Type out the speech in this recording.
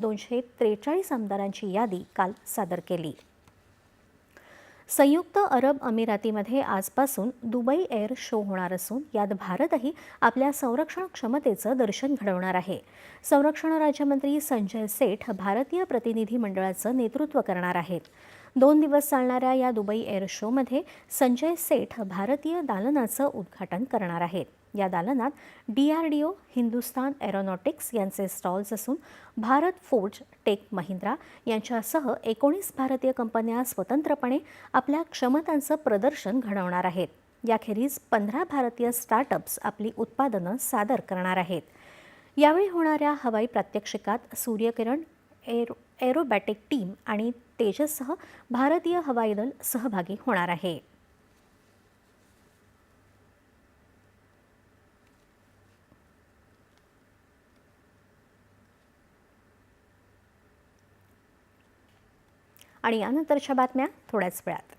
दोनशे त्रेचाळीस आमदारांची यादी काल सादर केली. संयुक्त अरब अमिरातीमध्ये आजपासून दुबई एअर शो होणार असून यात भारतही आपल्या संरक्षण क्षमतेचं दर्शन घडवणार आहे. संरक्षण राज्यमंत्री संजय सेठ भारतीय प्रतिनिधी मंडळाचं नेतृत्व करणार आहेत. दोन दिवस चालणाऱ्या या दुबई एअर शोमध्ये संजय सेठ भारतीय दालनाचं उद्घाटन करणार आहेत. या दालनात डीआरडीओ हिंदुस्तान एरोनॉटिक्स यांचे स्टॉल्स असून भारत फोर्ज टेक महिंद्रा यांच्यासह एकोणीस भारतीय कंपन्या स्वतंत्रपणे आपल्या क्षमतांचं प्रदर्शन घडवणार आहेत. याखेरीज पंधरा भारतीय स्टार्टअप्स आपली उत्पादनं सादर करणार आहेत. यावेळी होणाऱ्या हवाई प्रात्यक्षिकात सूर्यकिरण एरो एरोबॅटिक टीम आणि तेजससह भारतीय हवाई दल सहभागी होणार आहे. आणि यानंतरच्या बातम्या थोड्याच वेळात.